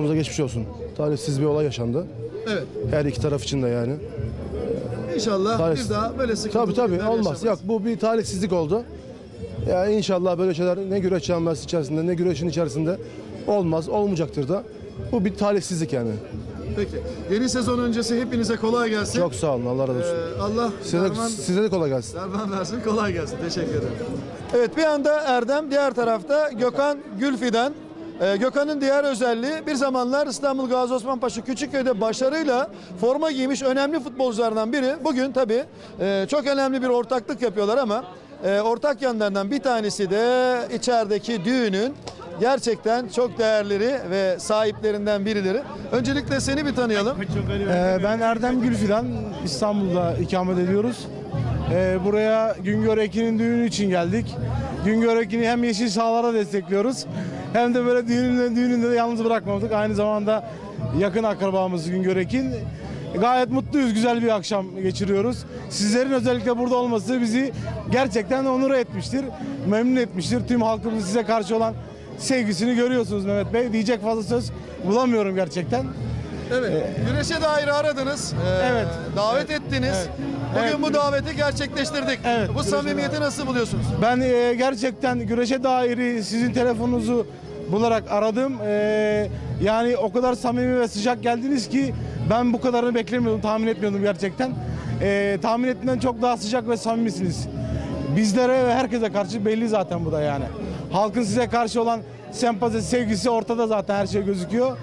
Taraftarımıza geçmiş olsun. Talihsiz bir olay yaşandı. Evet. Her iki taraf için de yani. İnşallah Talihsiz. bir daha böyle sıkıntılı Tabii tabii olmaz. yaşamayız. Yok bu bir talihsizlik oldu. Ya inşallah böyle şeyler ne güreş camiası içerisinde ne güreşin içerisinde olmaz, olmayacaktır da. Bu bir talihsizlik yani. Peki. Yeni sezon öncesi hepinize kolay gelsin. Çok sağ olun. Allah razı olsun. Ee, Allah Size de, derman, size de kolay gelsin. derman versin. Kolay gelsin. Teşekkür ederim. Evet bir anda Erdem diğer tarafta Gökhan Gülfidan. Ee, Gökhan'ın diğer özelliği bir zamanlar İstanbul Gazi Osman Paşa Küçükköy'de başarıyla forma giymiş önemli futbolculardan biri. Bugün tabii e, çok önemli bir ortaklık yapıyorlar ama e, ortak yanlarından bir tanesi de içerideki düğünün gerçekten çok değerleri ve sahiplerinden birileri. Öncelikle seni bir tanıyalım. Ee, ben Erdem Gülfidan, İstanbul'da ikamet ediyoruz. Ee, buraya Güngör Ekin'in düğünü için geldik. Güngör Ekin'i hem yeşil sahalara destekliyoruz hem de böyle düğününde, düğününde de yalnız bırakmadık. Aynı zamanda yakın akrabamız Güngör Ekin. Gayet mutluyuz, güzel bir akşam geçiriyoruz. Sizlerin özellikle burada olması bizi gerçekten onur etmiştir, memnun etmiştir. Tüm halkımızın size karşı olan sevgisini görüyorsunuz Mehmet Bey. Diyecek fazla söz bulamıyorum gerçekten. Evet. Güneşe dair aradınız. Ee, Evet. Davet ettiniz. Evet. Bugün Evet. bu daveti gerçekleştirdik. Evet, Bu samimiyeti nasıl buluyorsunuz? Ben e, gerçekten güreşe dair sizin telefonunuzu bularak aradım. E, yani o kadar samimi ve sıcak geldiniz ki ben bu kadarını beklemiyordum, tahmin etmiyordum gerçekten. E, tahmin ettiğimden çok daha sıcak ve samimisiniz. Bizlere ve herkese karşı belli zaten bu da yani. Halkın size karşı olan sempati, sevgisi ortada zaten her şey gözüküyor.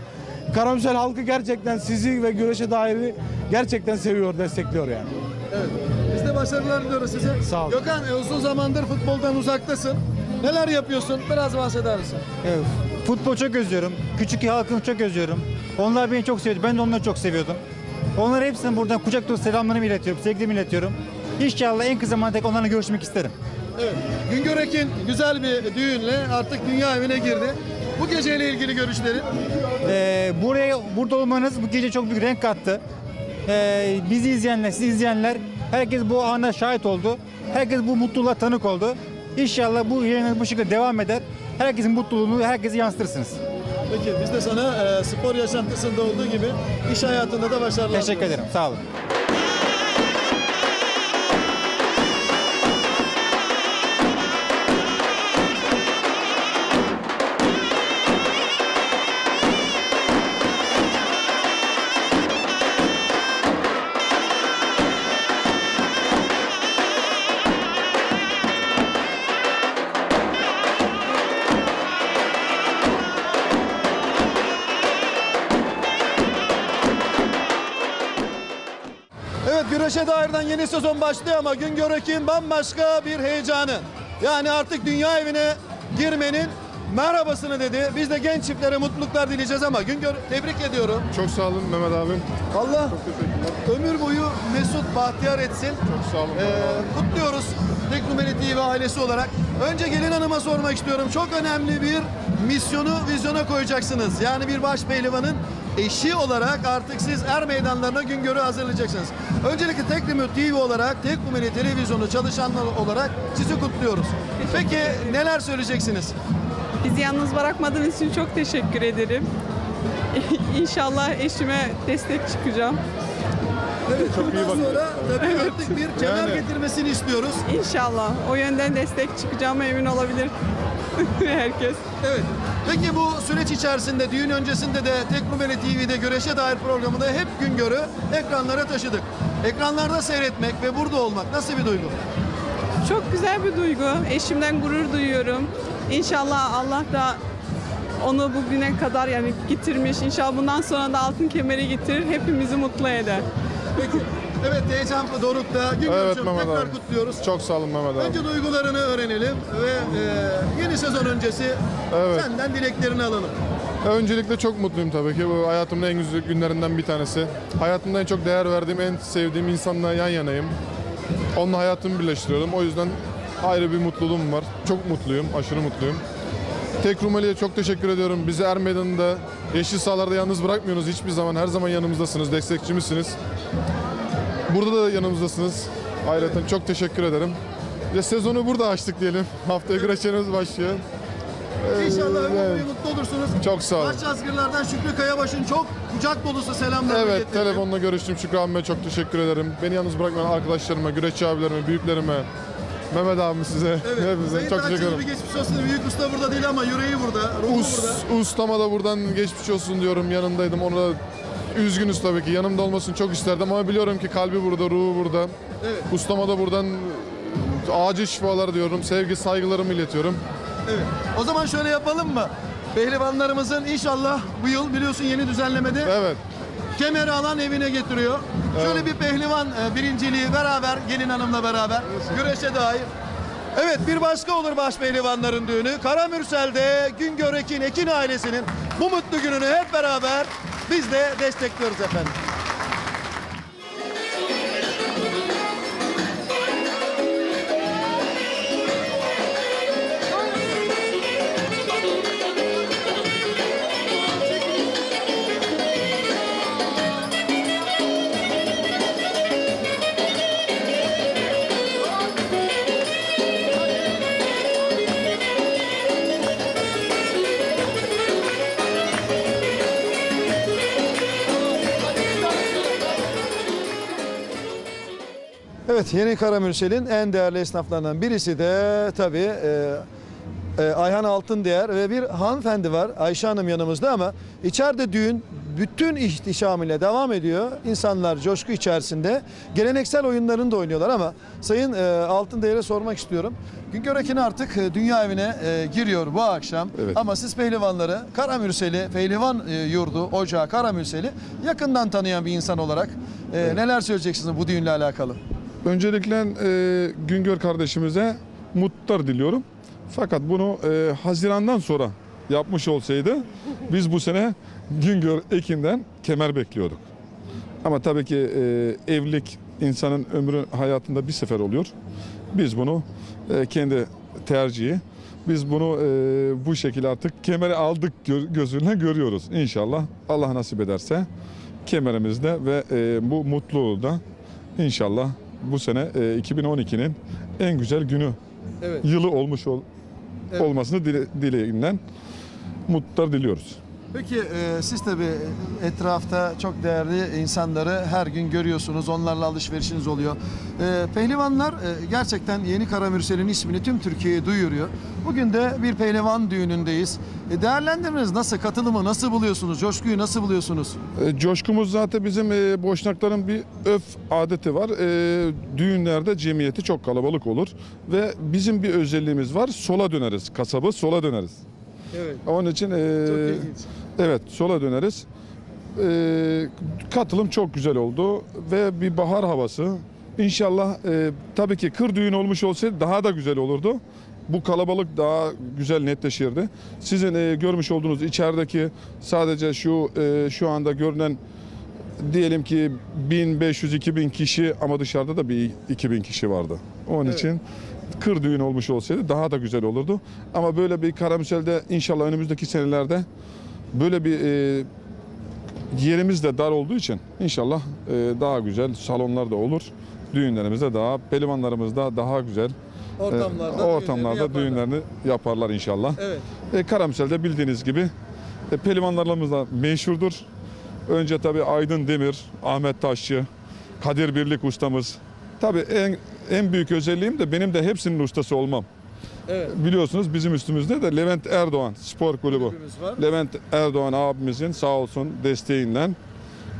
Karamsel halkı gerçekten sizi ve güreşe dair gerçekten seviyor, destekliyor yani. Evet. Biz de başarılar diliyoruz size. Sağ olun. Gökhan e, uzun zamandır futboldan uzaktasın. Neler yapıyorsun? Biraz bahseder misin? Evet. Futbol çok özlüyorum. Küçük halkını çok özlüyorum. Onlar beni çok seviyordu. Ben de onları çok seviyordum. Onlara hepsine buradan kucak dolusu selamlarımı iletiyorum. Sevgilerimi iletiyorum. İnşallah en kısa zamanda tek onlarla görüşmek isterim. Evet. Güngör Ekin güzel bir düğünle artık dünya evine girdi. Bu geceyle ilgili görüşlerin. Ee, buraya burada olmanız bu gece çok büyük renk kattı. Ee, bizi izleyenler, sizi izleyenler herkes bu ana şahit oldu. Herkes bu mutluluğa tanık oldu. İnşallah bu yayınlar bu şekilde devam eder. Herkesin mutluluğunu herkese yansıtırsınız. Peki biz de sana e, spor yaşantısında olduğu gibi iş hayatında da başarılar Teşekkür diliyoruz. ederim. Sağ olun. Güreşe dairden yeni sezon başlıyor ama Güngör Ekin bambaşka bir heyecanı. Yani artık dünya evine girmenin merhabasını dedi. Biz de genç çiftlere mutluluklar dileyeceğiz ama Güngör tebrik ediyorum. Çok sağ olun Mehmet abi. Allah ömür boyu Mesut bahtiyar etsin. Çok sağ olun. Ee, kutluyoruz Teknomeli TV ailesi olarak. Önce gelin hanıma sormak istiyorum. Çok önemli bir misyonu vizyona koyacaksınız. Yani bir baş pehlivanın eşi olarak artık siz er meydanlarına Güngör'ü hazırlayacaksınız. Öncelikle Teknomeli TV olarak, Teknomeli Televizyonu çalışanlar olarak sizi kutluyoruz. Peki neler söyleyeceksiniz? Bizi yalnız bırakmadığınız için çok teşekkür ederim. İnşallah eşime destek çıkacağım. Evet, bundan sonra tabii artık bir kemer Yani- getirmesini istiyoruz. İnşallah o yönden destek çıkacağıma emin olabilir herkes. Evet. Peki bu süreç içerisinde düğün öncesinde de Teknomeli TV'de güreşe dair programında hep Güngör'ü ekranlara taşıdık. Ekranlarda seyretmek ve burada olmak nasıl bir duygu? Çok güzel bir duygu. Eşimden gurur duyuyorum. İnşallah Allah da onu bugüne kadar yani getirmiş. İnşallah bundan sonra da altın kemeri getirir. Hepimizi mutlu eder. Peki. Evet heyecan dorukta. Evet Güngör'cüğüm Mehmet tekrar abi. kutluyoruz. Çok sağ olun Mehmet abi. Önce duygularını öğrenelim ve e, yeni sezon öncesi Evet. senden dileklerini alalım. Öncelikle çok mutluyum tabii ki. Bu hayatımın en güzel günlerinden bir tanesi. Hayatımda en çok değer verdiğim, en sevdiğim insanla yan yanayım. Onunla hayatımı birleştiriyorum. O yüzden ayrı bir mutluluğum var. Çok mutluyum, aşırı mutluyum. Tek Rumeli'ye çok teşekkür ediyorum. Bizi Er Meydanı'nda, yeşil sahalarda yalnız bırakmıyorsunuz hiçbir zaman. Her zaman yanımızdasınız, destekçimizsiniz. Burada da yanımızdasınız. Ayrıca çok teşekkür ederim. Ve sezonu burada açtık diyelim. Haftaya güreşlerimiz başlıyor. İnşallah ömür boyu mutlu olursunuz. Çok sağ olun. Başçazgırlardan Şükrü Kayabaş'ın çok kucak dolusu selamlarını Evet, getirdim. telefonla görüştüm. Şükrü abime çok teşekkür ederim. Beni yalnız bırakmayan arkadaşlarıma, güreşçi abilerime, büyüklerime, Mehmet abim size, Evet. hepinize çok teşekkür ederim. geçmiş olsun. Büyük usta burada değil ama yüreği burada. Ruhu Us, burada. ustama da buradan geçmiş olsun diyorum. Yanındaydım. Ona da üzgünüz tabii ki. Yanımda olmasını çok isterdim ama biliyorum ki kalbi burada, ruhu burada. Evet. Ustama da buradan acil şifalar diyorum. Sevgi, saygılarımı iletiyorum. Evet. O zaman şöyle yapalım mı? Pehlivanlarımızın inşallah bu yıl biliyorsun yeni düzenlemede Evet. kemeri alan evine getiriyor. Şöyle bir pehlivan e, birinciliği beraber gelin hanımla beraber güreşe dair. Evet bir başka olur baş pehlivanların düğünü. Karamürsel'de Güngör Ekin Ekin ailesinin bu mutlu gününü hep beraber biz de destekliyoruz efendim. Evet Yeni Karamürsel'in en değerli esnaflarından birisi de tabii e, e, Ayhan Altındeğer ve bir hanımefendi var Ayşe Hanım yanımızda ama içeride düğün bütün ihtişamıyla devam ediyor. İnsanlar coşku içerisinde geleneksel oyunlarını da oynuyorlar ama Sayın e, Altındeğer'e sormak istiyorum. Güngör Ekin artık e, dünya evine e, giriyor bu akşam Evet. ama siz pehlivanları Karamürsel'i, pehlivan e, yurdu, ocağı Karamürsel'i yakından tanıyan bir insan olarak e, neler söyleyeceksiniz bu düğünle alakalı? Öncelikle e, Güngör kardeşimize mutluluklar diliyorum. Fakat bunu e, Haziran'dan sonra yapmış olsaydı biz bu sene Güngör Ekin'den kemer bekliyorduk. Ama tabii ki e, evlilik insanın ömrü hayatında bir sefer oluyor. Biz bunu e, kendi tercihi biz bunu e, bu şekilde artık kemeri aldık gö- gözüyle görüyoruz. İnşallah Allah nasip ederse kemerimizde ve e, bu mutluluğu da inşallah bu sene e, 2012'nin en güzel günü Evet. yılı olmuş ol, Evet. olmasını dile, dileğinden mutluluklar diliyoruz. Peki e, siz tabii etrafta çok değerli insanları her gün görüyorsunuz. Onlarla alışverişiniz oluyor. E, pehlivanlar e, gerçekten Yeni Karamürsel'in ismini tüm Türkiye'ye duyuruyor. Bugün de bir pehlivan düğünündeyiz. E, değerlendirmeniz nasıl? Katılımı nasıl buluyorsunuz? Coşkuyu nasıl buluyorsunuz? E, Coşkumuz zaten bizim e, boşnakların bir öf adeti var. E, düğünlerde cemiyeti çok kalabalık olur ve bizim bir özelliğimiz var. Sola döneriz. Kasabı sola döneriz. Evet. Onun için e. evet sola döneriz. E, katılım çok güzel oldu ve bir bahar havası. İnşallah e, tabii ki kır düğün olmuş olsaydı daha da güzel olurdu. Bu kalabalık daha güzel netleşirdi. Sizin e, görmüş olduğunuz içerideki sadece şu e, şu anda görünen diyelim ki 1500-2000 kişi ama dışarıda da bir 2000 kişi vardı. Onun Evet. için kır düğün olmuş olsaydı daha da güzel olurdu. Ama böyle bir karamüselde inşallah önümüzdeki senelerde böyle bir e, yerimiz de dar olduğu için inşallah e, daha güzel salonlar da olur. Düğünlerimizde daha, pelivanlarımız da daha güzel e, Ortamlarda, ortamlarda düğünlerini yaparlar. düğünlerini yaparlar inşallah. Evet. E, Karamsel'de bildiğiniz gibi e, pelivanlarımız da meşhurdur. Önce tabii Aydın Demir, Ahmet Taşçı, Kadir Birlik ustamız. Tabii en en büyük özelliğim de benim de hepsinin ustası olmam. Evet. Biliyorsunuz bizim üstümüzde de Levent Erdoğan Spor Kulübü. Kulübümüz var. Levent Erdoğan abimizin sağ olsun desteğiyle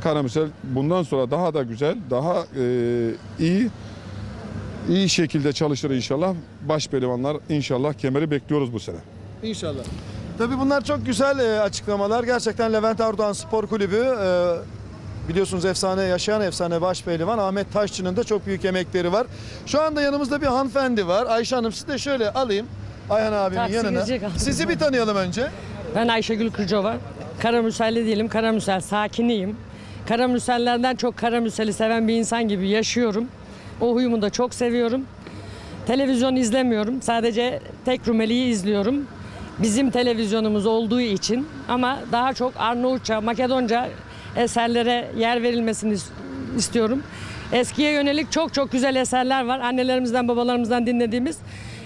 Karamüsel bundan sonra daha da güzel, daha e, iyi iyi şekilde çalışır inşallah. Baş pehlivanlar inşallah kemeri bekliyoruz bu sene. İnşallah. Tabii bunlar çok güzel e, açıklamalar. Gerçekten Levent Erdoğan Spor Kulübü e, biliyorsunuz efsane yaşayan efsane baş pehlivan Ahmet Taşçı'nın da çok büyük emekleri var. Şu anda yanımızda bir hanımefendi var. Ayşe Hanım sizi de şöyle alayım. Ayhan abimin Taksi yanına. Sizi bir tanıyalım önce. Ben Ayşegül Kırcova. Karamürselli değilim. Karamürsel sakiniyim. Karamürsellerden çok Karamürsel'i seven bir insan gibi yaşıyorum. O huyumu da çok seviyorum. Televizyon izlemiyorum. Sadece tek Rumeli'yi izliyorum. Bizim televizyonumuz olduğu için ama daha çok Arnavutça, Makedonca eserlere yer verilmesini is- istiyorum. Eskiye yönelik çok çok güzel eserler var. Annelerimizden, babalarımızdan dinlediğimiz.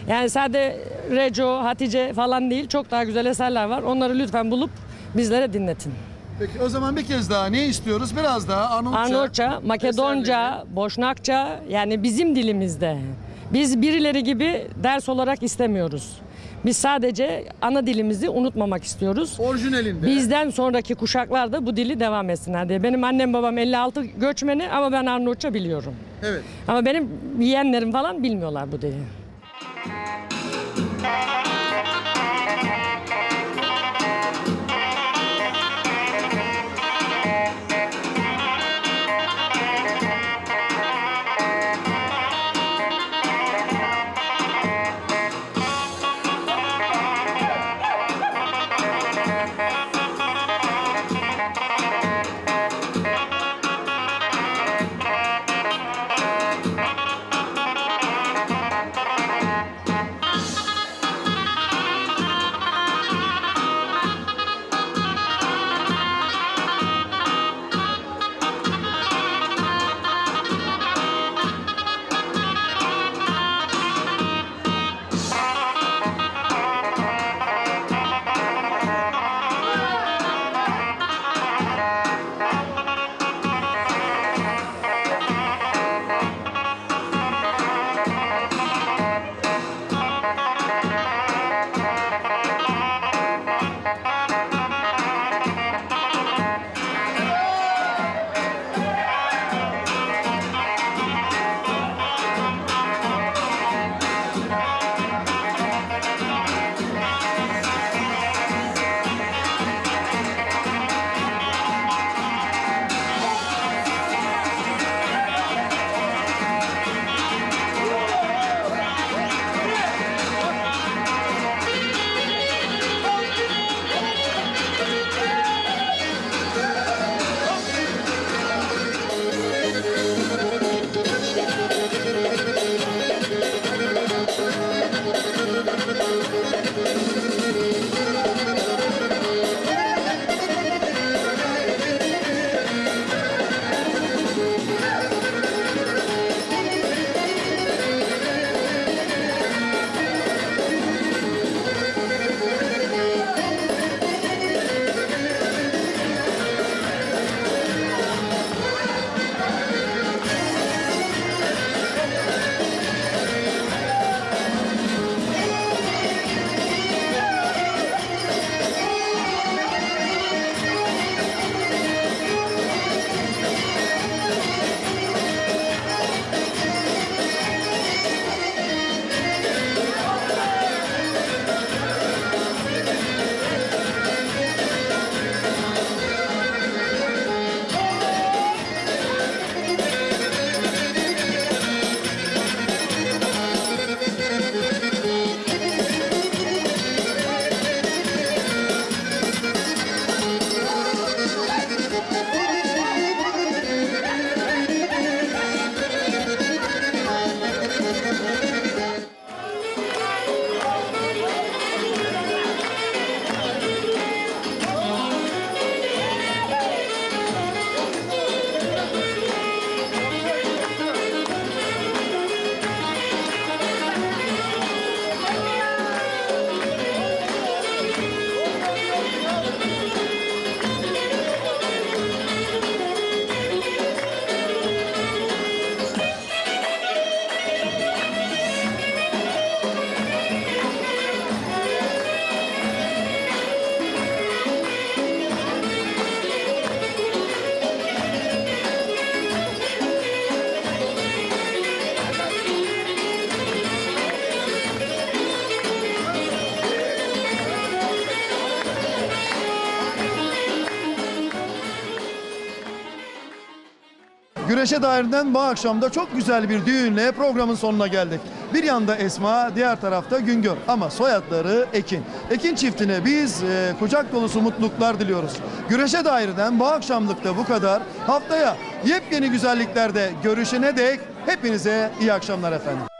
Yani sadece Reco, Hatice falan değil çok daha güzel eserler var. Onları lütfen bulup bizlere dinletin. Peki o zaman bir kez daha ne istiyoruz? Biraz daha Arnavutça. Arnavutça, Makedonca, Boşnakça yani bizim dilimizde. Biz birileri gibi ders olarak istemiyoruz. Biz sadece ana dilimizi unutmamak istiyoruz. Orijinalinde. Bizden sonraki kuşaklar da bu dili devam etsinler diye. Benim annem babam 56 göçmeni ama ben Arnavutça biliyorum. Evet. Ama benim yeğenlerim falan bilmiyorlar bu dili. Güreşe dairinden bu akşam da çok güzel bir düğünle programın sonuna geldik. Bir yanda Esma, diğer tarafta Güngör ama soyadları Ekin. Ekin çiftine biz e, kucak dolusu mutluluklar diliyoruz. Güreşe dairden bu akşamlık da bu kadar. Haftaya yepyeni güzelliklerde görüşene dek hepinize iyi akşamlar efendim.